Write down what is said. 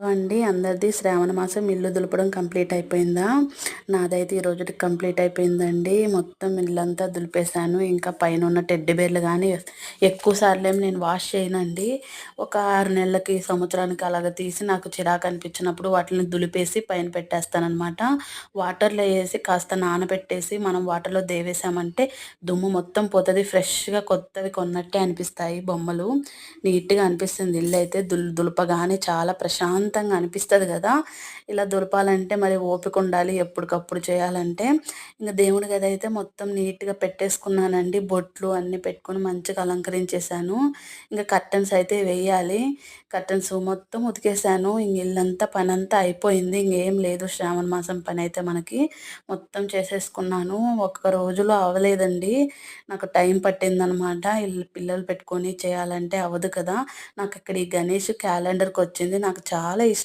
అండి అందరిది శ్రావణ మాసం ఇల్లు దులపడం కంప్లీట్ అయిపోయిందా? నాదైతే ఈ రోజుకి కంప్లీట్ అయిపోయిందండి. మొత్తం ఇల్లంతా దులిపేశాను. ఇంకా పైన ఉన్న టెడ్డి బేర్లు కానీ ఎక్కువ సార్లు ఏమి నేను వాష్ చేయనండి. ఒక ఆరు నెలలకి సంవత్సరానికి అలాగ తీసి నాకు చిరాకు అనిపించినప్పుడు వాటిని దులిపేసి పైన పెట్టేస్తానమాట వాటర్లో వేసి కాస్త నానబెట్టేసి మనం వాటర్లో దేవేసామంటే దుమ్ము మొత్తం పోతుంది. ఫ్రెష్గా కొత్తవి కొన్నట్టే అనిపిస్తాయి బొమ్మలు. నీట్గా అనిపిస్తుంది. ఇల్లు అయితే దుల్ దులపగానే చాలా ప్రశాంత ప్రశాంతంగా అనిపిస్తుంది కదా. ఇలా దొరపాలంటే మరి ఓపిక ఉండాలి ఎప్పటికప్పుడు చేయాలంటే. ఇంకా దేవుడి గది అయితే మొత్తం నీట్గా పెట్టేసుకున్నానండి. బొట్లు అన్నీ పెట్టుకొని మంచిగా అలంకరించేశాను. ఇంకా కర్టన్స్ అయితే వేయాలి. కర్టన్స్ మొత్తం ఉతికేసాను ఇంక ఇల్లంతా పని అంతా అయిపోయింది. ఇంకేం లేదు. శ్రావణ మాసం పని అయితే మనకి మొత్తం చేసేసుకున్నాను. ఒక్క రోజులో అవ్వలేదండి. నాకు టైం పట్టిందనమాట. ఇల్లు పిల్లలు పెట్టుకొని చేయాలంటే అవ్వదు కదా. నాకు ఇక్కడ ఈ గణేష్ క్యాలెండర్కి వచ్చింది నాకు చాలా చాలా ఇష్టం.